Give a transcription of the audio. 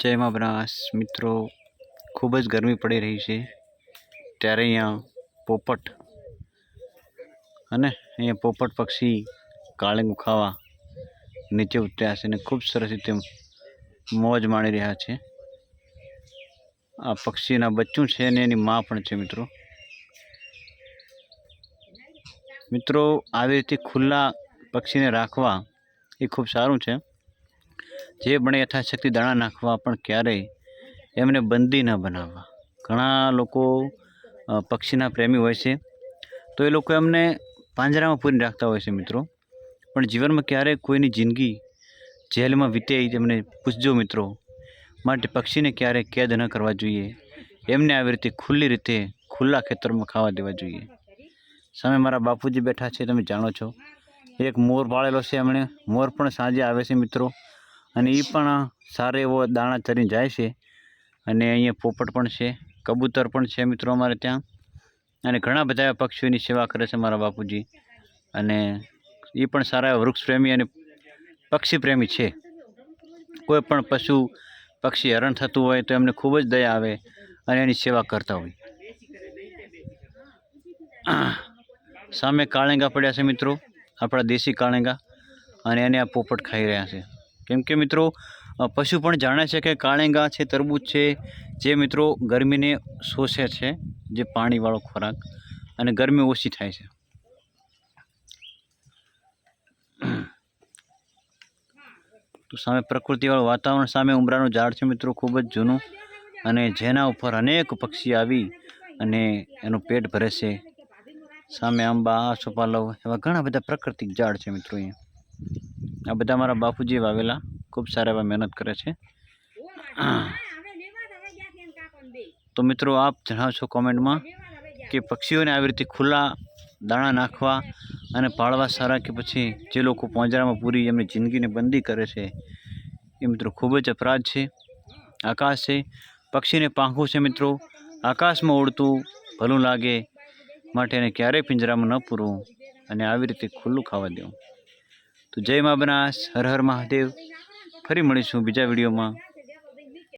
જય મા બ્રાસ મિત્રો, ખૂબ જ ગરમી પડી રહી છે. ત્યારે અહીંયા પોપટ અને અહીંયા પોપટ પક્ષી કાળે ખાવા નીચે ઉતર્યા છે અને ખૂબ સરસ રીતે મોજ માણી રહ્યા છે. આ પક્ષીના બચ્ચું છે અને એની મા પણ છે, મિત્રો. મિત્રો, આવી રીતે ખુલ્લા પક્ષીને રાખવા એ ખૂબ સારું છે. જે પણ યથાશક્તિ દાણા નાખવા પણ ક્યારેય એમને બંદી ન બનાવવા. ઘણા લોકો પક્ષીના પ્રેમી હોય છે. તો એ લોકો એમને પાંજરામાં પૂરી રાખતા હોય છે મિત્રો. પણ જીવનમાં ક્યારેય કોઈની જિંદગી જેલમાં વીતે તેમને પૂછજો મિત્રો. માટે પક્ષીને ક્યારેય કેદ ન કરવા જોઈએ. એમને આવી રીતે ખુલ્લી રીતે ખુલ્લા ખેતરમાં ખાવા દેવા જોઈએ. સામે મારા બાપુજી બેઠા છે, તમે જાણો છો. એક મોર પાળેલો છે એમણે. મોર પણ સાંજે આવે છે મિત્રો. અને એ પણ સારો એવો દાણા ચરીને જાય છે. અને અહીંયા પોપટ પણ છે કબૂતર પણ છે મિત્રો અમારે ત્યાં. અને ઘણા બધા એવા પક્ષીઓની સેવા કરે છે મારા બાપુજી. અને એ પણ સારા એવા વૃક્ષ પ્રેમી અને પક્ષી પ્રેમી છે. કોઈ પણ પશુ પક્ષી હરણ થતું હોય તો એમને ખૂબ જ દયા આવે અને એની સેવા કરતા હોય. સામે કાળેંગા પડ્યા છે મિત્રો આપણા દેશી કાળેંગા. અને એને આ પોપટ ખાઈ રહ્યા છે. કેમ કે મિત્રો પશુ પણ જાણે છે કે કાળેંગા છે, તરબૂચ છે, જે મિત્રો ગરમીને શોષે છે, જે પાણીવાળો ખોરાક, અને ગરમી ઓછી થાય છે. તો સામે પ્રકૃતિવાળું વાતાવરણ, સામે ઉમરાનું ઝાડ છે મિત્રો, ખૂબ જ જૂનું, અને જેના ઉપર અનેક પક્ષી આવી અને એનું પેટ ભરે છે. સામે આંબા સોપાલવ એવા ઘણા બધા પ્રાકૃતિક ઝાડ છે મિત્રો અહીંયા. આ બધા મારા બાપુજી વાવેલા. ખૂબ સારા એવા મહેનત કરે છે. તો મિત્રો આપ જણાવશો કોમેન્ટમાં કે પક્ષીઓને આવી રીતે ખુલ્લા દાણા નાખવા અને પાળવા સારા કે પછી જે લોકો પાંજરામાં પૂરી એમની જિંદગીને બંદી કરે છે, એ મિત્રો ખૂબ જ અપરાધ છે. આકાશ છે. પક્ષીને પાંખું છે મિત્રો. આકાશમાં ઉડતું ભલું લાગે. માટે એને ક્યારેય પિંજરામાં ન પૂરવું અને આવી રીતે ખુલ્લું ખાવા દેવું. તો જય મા બનાસ હર હર મહાદેવ. ફરી મળીશું બીજા વિડીયોમાં.